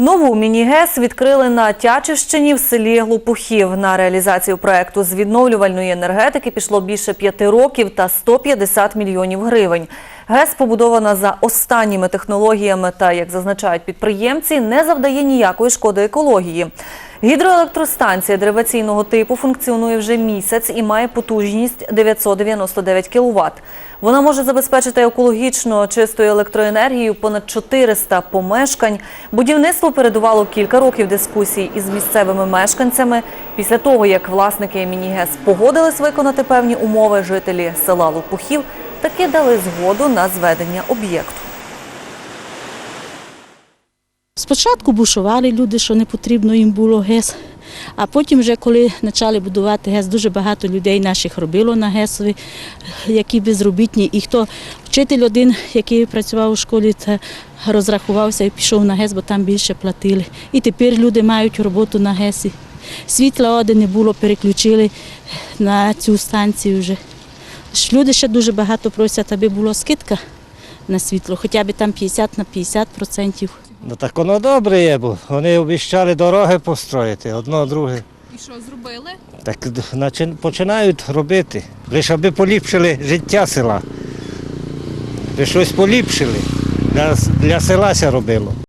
Нову міні-ГЕС відкрили на Тячівщині в селі Глупухів. На реалізацію проекту з відновлювальної енергетики пішло більше п'яти років та 150 мільйонів гривень. ГЕС побудована за останніми технологіями та, як зазначають підприємці, не завдає ніякої шкоди екології. Гідроелектростанція дериваційного типу функціонує вже місяць і має потужність 999 кВт. Вона може забезпечити екологічно чистою електроенергією понад 400 помешкань. Будівництво передувало кілька років дискусій із місцевими мешканцями. Після того, як власники міні-ГЕС погодились виконати певні умови, жителі села Лопухів таки дали згоду на зведення об'єкту. Спочатку бушували люди, що не потрібно їм було ГЕС, а потім, вже коли почали будувати ГЕС, дуже багато людей наших робило на ГЕСові, які безробітні. І хто вчитель один, який працював у школі, розрахувався і пішов на ГЕС, бо там більше платили. І тепер люди мають роботу на ГЕСі. Світла оде не було, переключили на цю станцію вже. Люди ще дуже багато просять, аби була скидка на світло, хоча б там 50 на 50 процентів. Ну так воно добре є, бо вони обіцяли дороги построїти, одно друге. І що зробили? Так начин- починають робити. Лише аби поліпшили життя села. Аби щось поліпшили. Для, для села ся робило.